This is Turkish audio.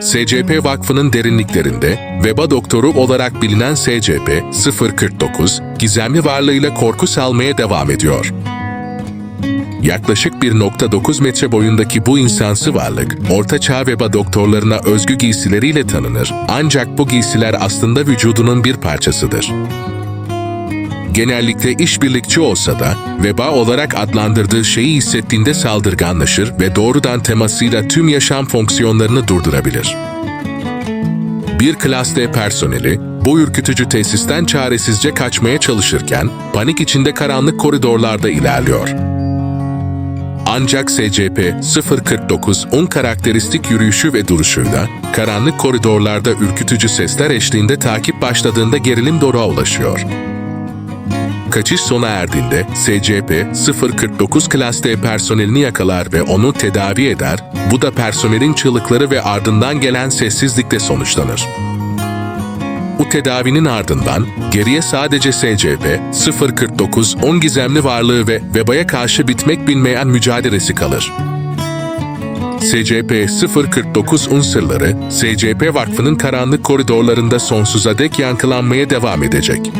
SCP Vakfı'nın derinliklerinde veba doktoru olarak bilinen SCP-049, gizemli varlığıyla korku salmaya devam ediyor. Yaklaşık 1.9 metre boyundaki bu insansı varlık, Orta Çağ veba doktorlarına özgü giysileriyle tanınır ancak bu giysiler aslında vücudunun bir parçasıdır. Genellikle işbirlikçi olsa da veba olarak adlandırdığı şeyi hissettiğinde saldırganlaşır ve doğrudan temasıyla tüm yaşam fonksiyonlarını durdurabilir. Bir klas D personeli bu ürkütücü tesisten çaresizce kaçmaya çalışırken panik içinde karanlık koridorlarda ilerliyor. Ancak SCP-049'un karakteristik yürüyüşü ve duruşuyla karanlık koridorlarda ürkütücü sesler eşliğinde takip başladığında gerilim doruğa ulaşıyor. Kaçış sona erdiğinde SCP-049 Klas D personelini yakalar ve onu tedavi eder, bu da personelin çığlıkları ve ardından gelen sessizlikle sonuçlanır. Bu tedavinin ardından geriye sadece SCP-049-10 gizemli varlığı ve vebaya karşı bitmek bilmeyen mücadelesi kalır. SCP-049 unsırları, SCP Vakfı'nın karanlık koridorlarında sonsuza dek yankılanmaya devam edecek.